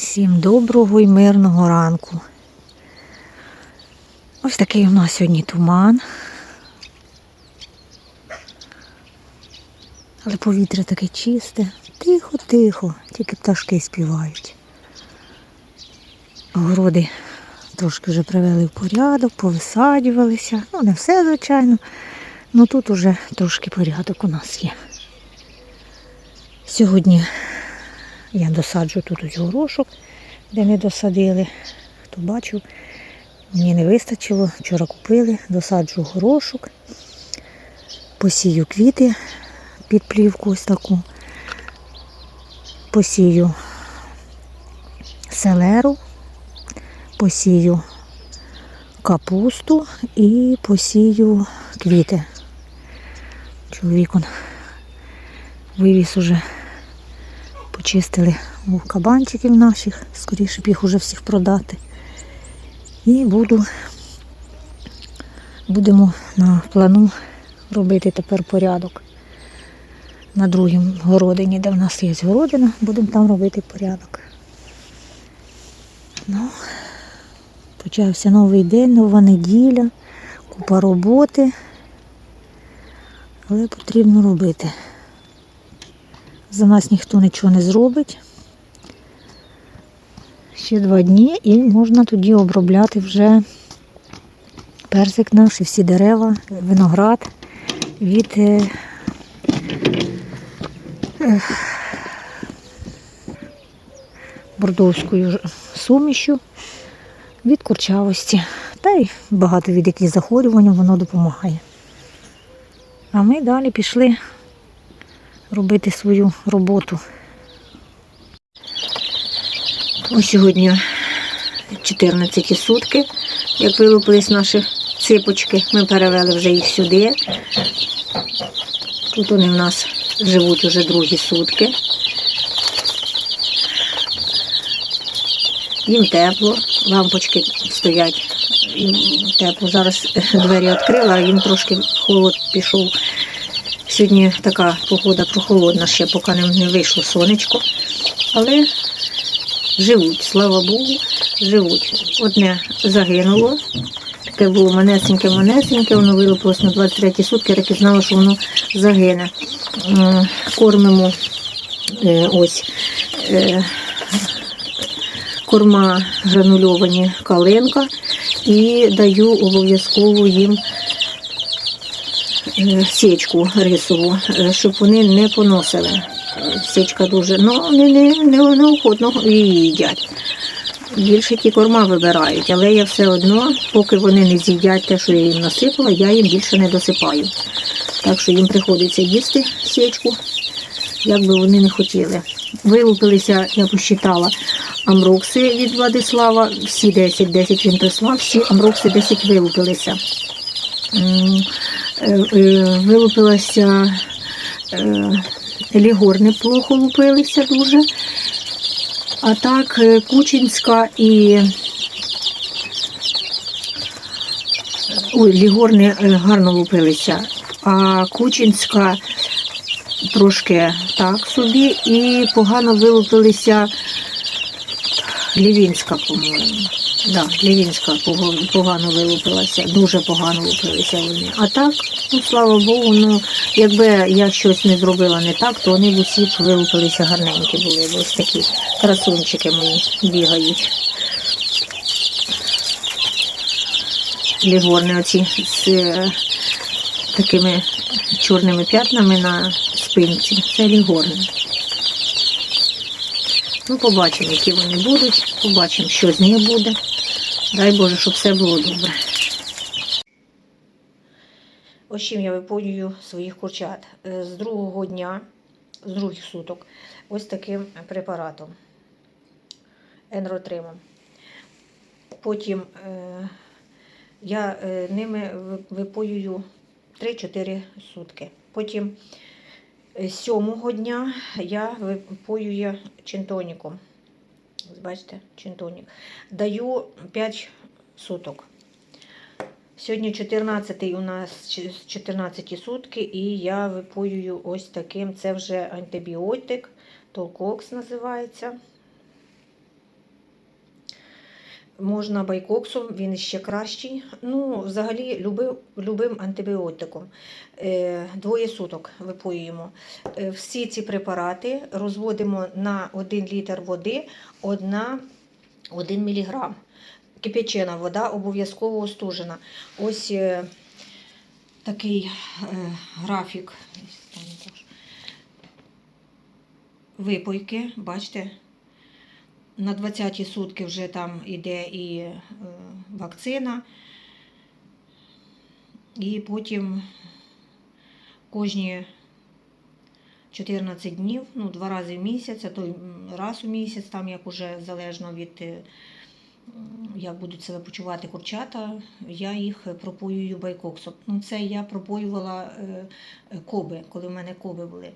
Всім доброго і мирного ранку. Ось такий у нас сьогодні туман. Але повітря таке чисте, тихо-тихо, тільки пташки співають. Городи трошки вже привели в порядок, повисаджувалися. Ну, не все, звичайно. Ну тут уже трошки порядок у нас є. Сьогодні я досаджу тут ось горошок, де не досадили. Хто бачив, мені не вистачило. Вчора купили, досаджу горошок, посію квіти під плівку ось таку, посію селеру, посію капусту і посію квіти. Чоловік вивіз уже почистили у кабанчиків наших, скоріше б їх уже всіх продати. І буду, будемо на плану робити тепер порядок. На другому городині, де в нас є городина, будемо там робити порядок. Ну, почався новий день, нова неділя, купа роботи, але потрібно робити. За нас ніхто нічого не зробить. Ще два дні і можна тоді обробляти вже персик наш і всі дерева, виноград від е, бордовською сумішю від курчавості. Та й багато від яких захворювань воно допомагає. А ми далі пішли робити свою роботу. Ось сьогодні 14 сутки, як вилупились наші ципочки. Ми перевели вже їх сюди. Тут вони в нас живуть уже другі сутки. Їм тепло, лампочки стоять. Їм тепло. Зараз двері відкрила, їм трошки холод пішов. Сьогодні така погода прохолодна, ще поки не, вийшло сонечко. Але живуть, слава Богу, живуть. Одне загинуло. Таке було манесеньке-манесеньке, воно вилупилось на 23 сутки, так і знала, що воно загине. Кормимо е, ось е, корма гранульовані калинка і даю обов'язково їм січку рисову, е, щоб вони не поносили. Е, Січка дуже, ну вони не, не, неохотно її їдять. Більше ті корма вибирають, але я все одно, поки вони не з'їдять те, що я їм насипала, я їм більше не досипаю. Так що їм приходиться їсти січку, як би вони не хотіли. Вилупилися, я посчитала, амрокси від Владислава, всі 10, 10 він прислав, всі амрокси 10 вилупилися. Е, е, Вилупилася е, лігорни плохо лупилися дуже. А так, Кучинська і ой, лігорни гарно лупилися, а Кучинська трошки так собі і погано вилупилися Лівінська, по-моєму. Да, Лівінська погано вилупилася, дуже погано лупилися вони. А так, ну слава Богу, ну якби я щось не зробила не так, то вони б усі вилупилися гарненькі були. Ось такі красунчики мої бігають. Лігорни оці з е, такими чорними п'ятнами на спинці. Це лігорни. Ну, побачимо, які вони будуть, побачимо, що з них буде. Дай Боже, щоб все було добре. Ось чим я випоюю своїх курчат. Е, З другого дня, з других суток, ось таким препаратом. Енротримом. Потім е, я е, ними випоюю 3-4 сутки. Потім сьомого дня я випоюю чинтоніком. Бачите, чинтонік. Даю 5 суток. Сьогодні 14 у нас ч- 14 сутки, і я випоюю ось таким. Це вже антибіотик, толкокс називається. Можна байкоксом, він ще кращий. Ну, взагалі, любив, любим антибіотиком. Е, двоє суток випоюємо. Е, всі ці препарати розводимо на 1 літр води 1, 1 мг. Кип'ячена вода обов'язково остужена. Ось е, такий графік. Випойки, бачите, на 20 сутки вже там іде і е, вакцина, і потім кожні 14 днів, ну, два рази в місяць, а то раз у місяць, там як уже залежно від е, як будуть себе почувати курчата, я їх пропоюю байкоксом. Ну, це я пропоювала е, коби, коли в мене коби були.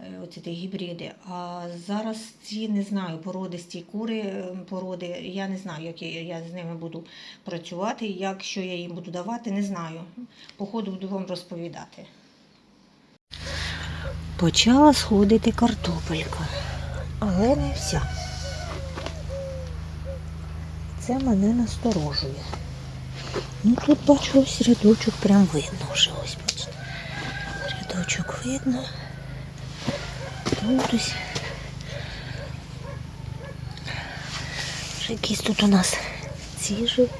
е, Оці ті гібриди. А зараз ці не знаю, породисті кури, е, породи. Я не знаю, як я, я з ними буду працювати, як що я їм буду давати, не знаю. По ходу буду вам розповідати. Почала сходити картопелька, але не вся. Це мене насторожує. Ну тут бачу ось рядочок прям видно вже ось бачите. Рядочок видно. Тут ось. Якісь тут у нас ці живуть.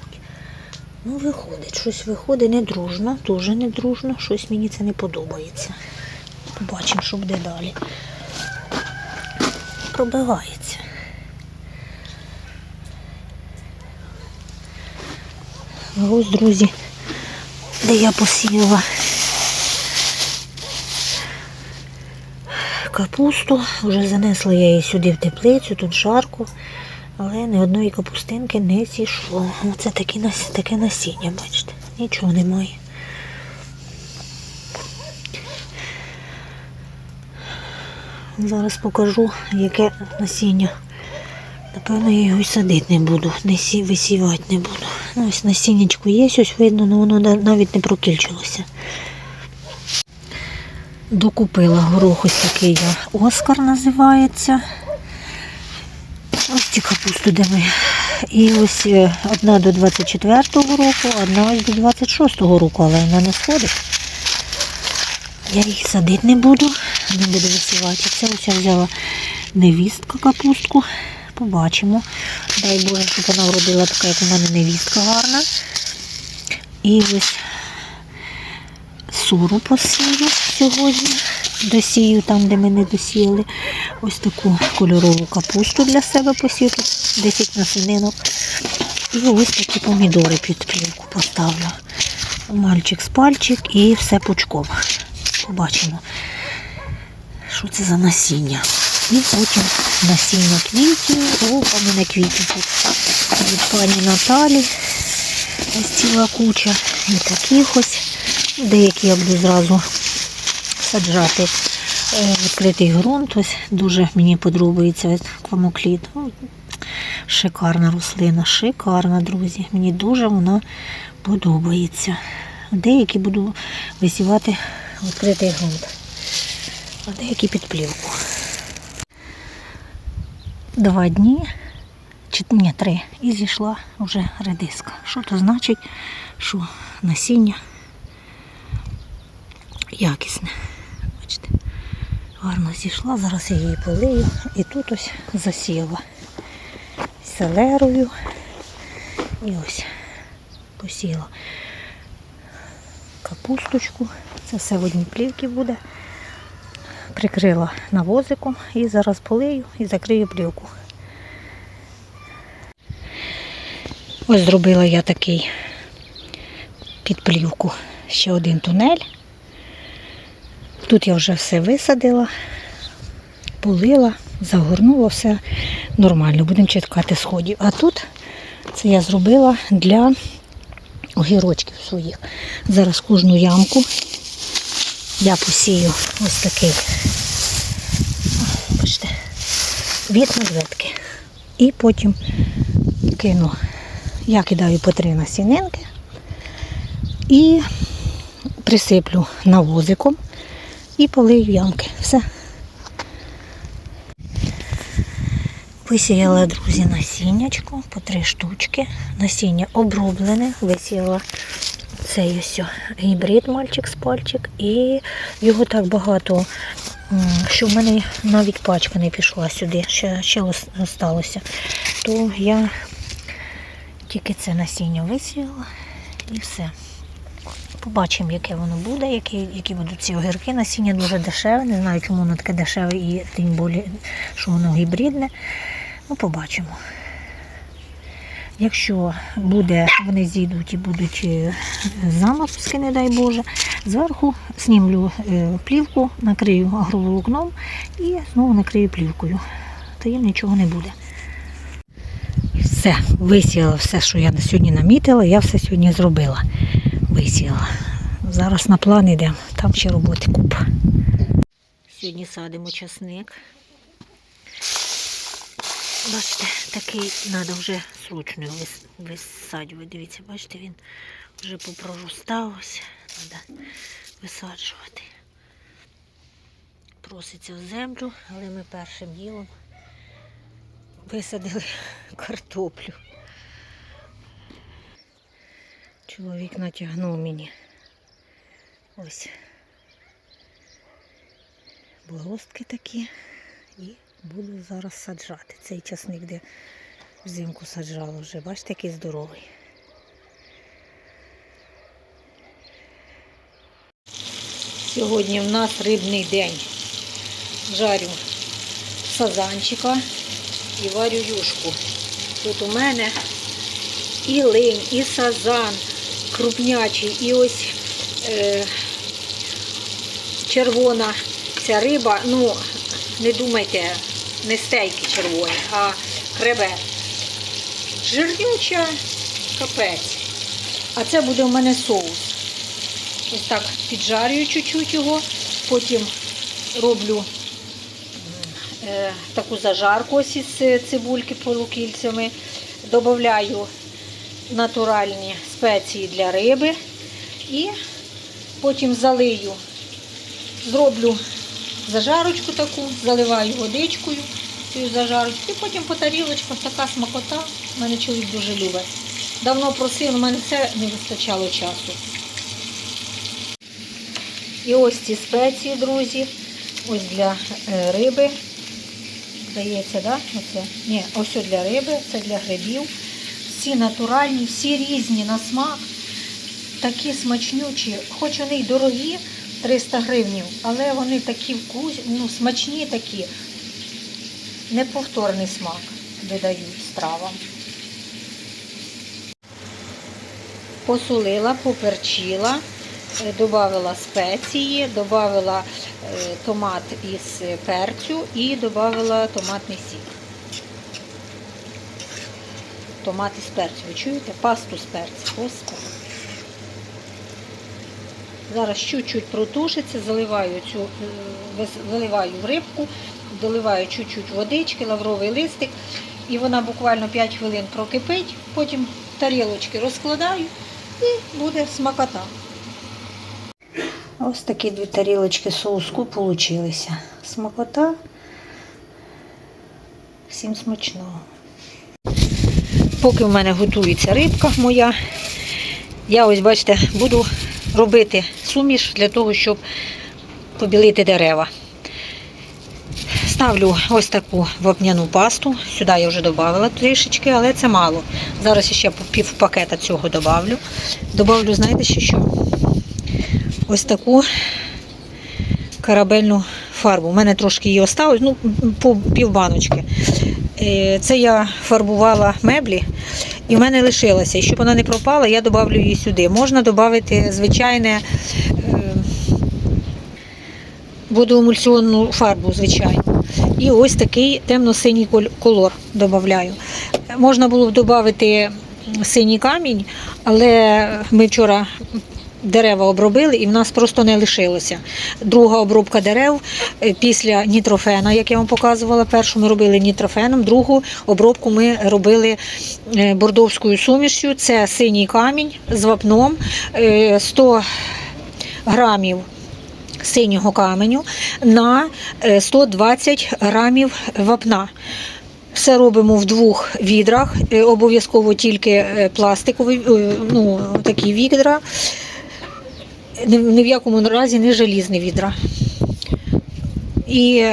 Ну, виходить, щось виходить не дружно, дуже не дружно, щось мені це не подобається. Побачимо, що буде далі. Пробивається. Ось, друзі, де я посіяла капусту. Вже занесла я її сюди в теплицю, тут жарко, але ні одної капустинки не зійшло. Оце таке, нас- таке насіння, бачите, нічого немає. Зараз покажу, яке насіння. Напевно, я його садити не буду, не сі, висівати не буду. Ну, ось насіннячко є, ось видно, але воно навіть не прокільчилося. Докупила горох ось такий я. Оскар називається. Ось ці капусту, де ми. І ось е, одна до 24-го року, одна ось до 26-го року, але вона не сходить. Я їх садити не буду, не буду висівати. Це ось я взяла невістка капустку. Побачимо. Дай Боже, щоб вона вродила така, як у мене невістка гарна. І ось суру посію сьогодні. Досію там, де ми не досіяли. Ось таку кольорову капусту для себе посію. Тут 10 насінинок. І ось такі помідори під плівку поставлю. Мальчик з пальчик і все пучком. Побачимо, що це за насіння. І потім насіння квітів. О, у мене квітів тут від пані Наталі. Ось ціла куча. І таких ось. Деякі я буду зразу саджати е, відкритий ґрунт. Ось дуже мені подобається квамокліт. Ну, Шикарна рослина, шикарна, друзі. Мені дуже вона подобається. Деякі буду висівати відкритий ґрунт, а деякі під плівку. Два дні, чи ні, три, і зійшла вже редиска. Що то значить, що насіння якісне. Бачите, гарно зійшла, зараз я її полию і тут ось засіяла селерою. І ось посіяла капусточку. Це все в одній плівці буде. Прикрила навозиком і зараз полию і закрию плівку. Ось зробила я такий під плівку ще один тунель. Тут я вже все висадила, полила, загорнула, все нормально. Будемо чекати сходів. А тут це я зробила для огірочків своїх. Зараз кожну ямку я посію ось такий. Бачите, від медведки. І потім кину. Я кидаю по три насінинки і присиплю навозиком і полию ямки. Все. Висіяла, друзі, насіннячко по три штучки. Насіння оброблене, висіяла цей ось гібрид мальчик з пальчик. І його так багато, що в мене навіть пачка не пішла сюди, ще, ще осталося. То я тільки це насіння висіяла і все. Побачимо, яке воно буде, які, які будуть ці огірки. Насіння дуже дешеве. Не знаю, чому воно таке дешеве і тим більше, що воно гібридне. Ну, побачимо. Якщо буде, вони зійдуть і будуть е, заморозки, не дай Боже, зверху знімлю е, плівку, накрию агроволокном і знову накрию плівкою. То їм нічого не буде. Все, висіяла все, що я на сьогодні намітила, я все сьогодні зробила. Висіяла. Зараз на план йдемо, там ще роботи купа. Сьогодні садимо часник. Бачите, такий треба вже срочно вис- висаджувати. Дивіться, бачите, він вже попроростав. Треба висаджувати. Проситься в землю, але ми першим ділом висадили картоплю. Чоловік натягнув мені. Ось. Бороздки такі. І буду зараз саджати. Цей часник, де взимку саджала вже. Бачите, який здоровий. Сьогодні в нас рибний день. Жарю сазанчика і варю юшку. Тут у мене і линь, і сазан крупнячий, і ось е, червона ця риба, ну, не думайте, не стейки червоні, а кребет. Жирнюча капець. А це буде у мене соус. Ось так піджарюю чуть-чуть його, потім роблю е, таку зажарку ось із цибульки полукільцями, додаю натуральні спеції для риби і потім залию, зроблю зажарочку таку, заливаю водичкою цю зажарочку і потім по тарілочках така смакота. У мене чоловік дуже любить. Давно просив, у мене все не вистачало часу. І ось ці спеції, друзі, ось для е, риби. Здається, да? Оце? Ні, ось для риби, це для грибів. Всі натуральні, всі різні на смак. Такі смачнючі, хоч вони й дорогі, 300 гривнів, але вони такі вкус, ну, смачні такі. Неповторний смак додають стравам. Посолила, поперчила, е, додавила спеції, додавила е, томат із перцю і додавила томатний сік. Томат із перцю, ви чуєте? Пасту з перцю. Господи. Зараз чуть-чуть протушиться, заливаю цю, е, виливаю в рибку, доливаю чуть-чуть водички, лавровий листик, і вона буквально 5 хвилин прокипить, потім тарілочки розкладаю і буде смакота. Ось такі дві тарілочки соуску получилися. Смакота. Всім смачного. Поки в мене готується рибка моя, я ось, бачите, буду робити суміш для того, щоб побілити дерева. Ставлю ось таку вапняну пасту. Сюди я вже додавала трішечки, але це мало. Зараз ще пів пакета цього додавлю. Добавлю, знаєте, ще що? Ось таку карабельну фарбу. У мене трошки її осталось, ну, по пів баночки. Е, Це я фарбувала меблі, і в мене лишилося. І щоб вона не пропала, я додавлю її сюди. Можна додати звичайне е, водоемульсіонну фарбу, звичайно. І ось такий темно-синій колор додаю. Можна було б додати синій камінь, але ми вчора дерева обробили і в нас просто не лишилося. Друга обробка дерев е, після нітрофена, як я вам показувала, першу ми робили нітрофеном, другу обробку ми робили е, бордовською сумішю. Це синій камінь з вапном, е, 100 грамів синього каменю на е, 120 грамів вапна. Все робимо в двох відрах, е, обов'язково тільки е, пластикові, е, ну, такі відра. Ні, ні в якому разі не желізні відра. І,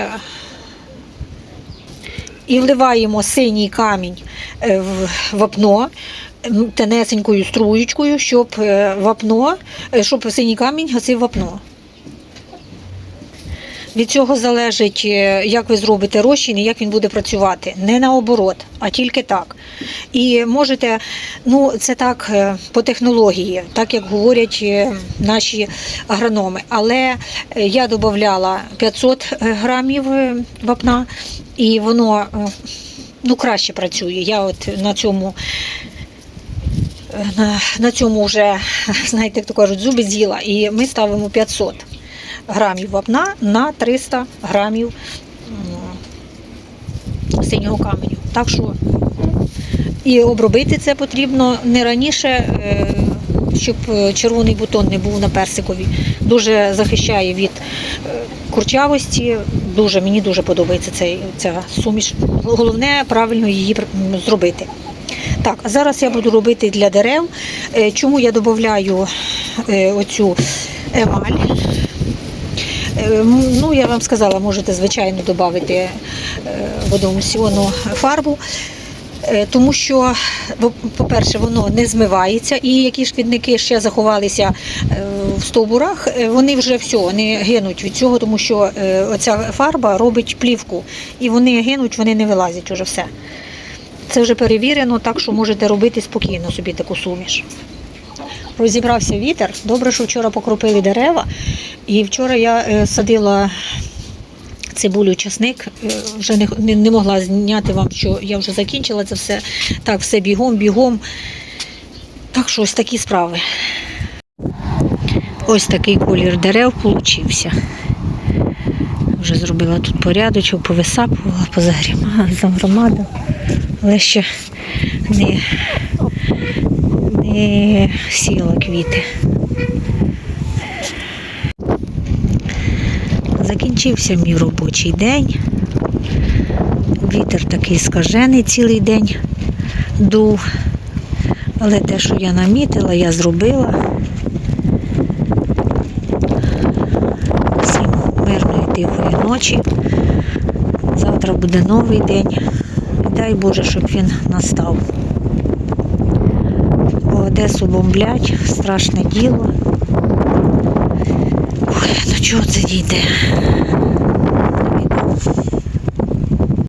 і вливаємо синій камінь е, в вапно тенесенькою струєчкою, щоб е, вапно, е, щоб синій камінь гасив вапно. Від цього залежить, е, як ви зробите розчин і як він буде працювати. Не наоборот, а тільки так. І можете, ну це так е, по технології, так як говорять е, наші агрономи. Але я додавала 500 грамів вапна, і воно ну, краще працює. Я от на цьому. На, на цьому вже, знаєте, як то кажуть, зуби з'їла, і ми ставимо 500 грамів вапна на 300 грамів синього каменю. Так що і обробити це потрібно не раніше, е, щоб е, червоний бутон не був на персикові. Дуже захищає від е, курчавості. Дуже, мені дуже подобається цей, ця суміш. Головне правильно її зробити. Так, а зараз я буду робити для дерев. Чому я додаю оцю емаль? Е, Ну, я вам сказала, можете звичайно додати е, фарбу. Е, Тому що, по-перше, воно не змивається, і які шкідники ще заховалися в стовбурах, вони вже все, вони гинуть від цього, тому що оця фарба робить плівку, і вони гинуть, вони не вилазять уже все. Це вже перевірено, так що можете робити спокійно собі таку суміш. Розібрався вітер. Добре, що вчора покропили дерева. І вчора я е, садила цибулю, часник. Е, Вже не, не, не могла зняти вам, що я вже закінчила це все. Так, все бігом, бігом. Так що ось такі справи. Ось такий колір дерев получився. Вже зробила тут порядочок, повисапувала, позагрімала, загромадила. Але ще не, не сіла квіти. Закінчився мій робочий день. Вітер такий скажений цілий день дув. Але те, що я намітила, я зробила. Всім мирної тихої ночі. Завтра буде новий день. Дай Боже, щоб він настав. Одесу бомблять, страшне діло. До чого це дійде?